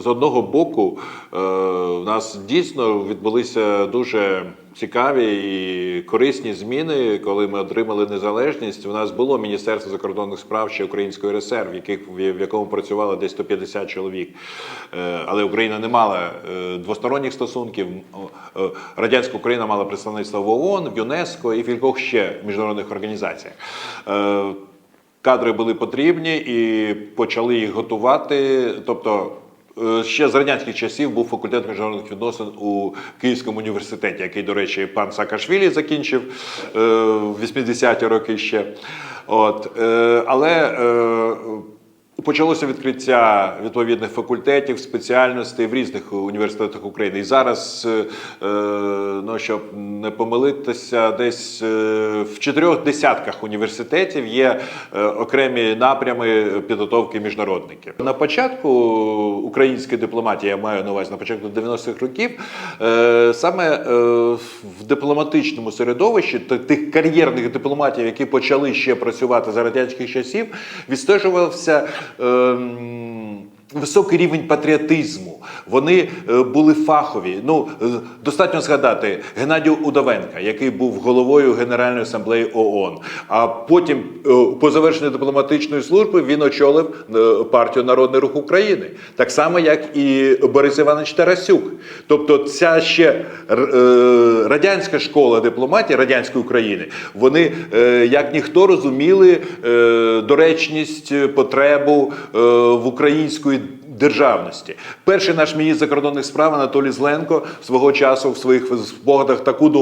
з одного боку, е, в нас дійсно відбулися дуже цікаві і корисні зміни. Коли ми отримали незалежність, у нас було Міністерство закордонних справ ще Української РСР, в, яких, в якому працювало десь 150 чоловік. Е, Але Україна не мала е, двосторонніх стосунків. Радянська Україна мала представництво в ООН, в ЮНЕСКО і в кількох ще міжнародних організаціях. Кадри були потрібні і почали їх готувати. Тобто, ще з радянських часів був факультет міжнародних відносин у Київському університеті, який, до речі, пан Саакашвілі закінчив е, в 80-ті роки ще. От, е, але е, Почалося відкриття відповідних факультетів, спеціальностей в різних університетах України. І зараз, е, е, ну щоб не помилитися, десь е, в чотирьох десятках університетів є окремі напрями підготовки міжнародників. На початку української дипломатії, я маю на увазі на початку 90-х років, саме в дипломатичному середовищі тих кар'єрних дипломатів, які почали ще працювати за радянських часів, відстежувався. Ем, Високий рівень патріотизму, вони е, були фахові. Ну е, достатньо згадати Геннадію Удовенка, який був головою Генеральної асамблеї ООН. А потім, е, по завершенню дипломатичної служби, він очолив партію Народний рух України, так само як і Борис Іванович Тарасюк. Тобто, ця ще радянська школа дипломатії радянської України, вони як ніхто розуміли доречність, потребу в української державності. Перший наш міністр закордонних справ Анатолій Зленко свого часу в своїх спогадах таку думку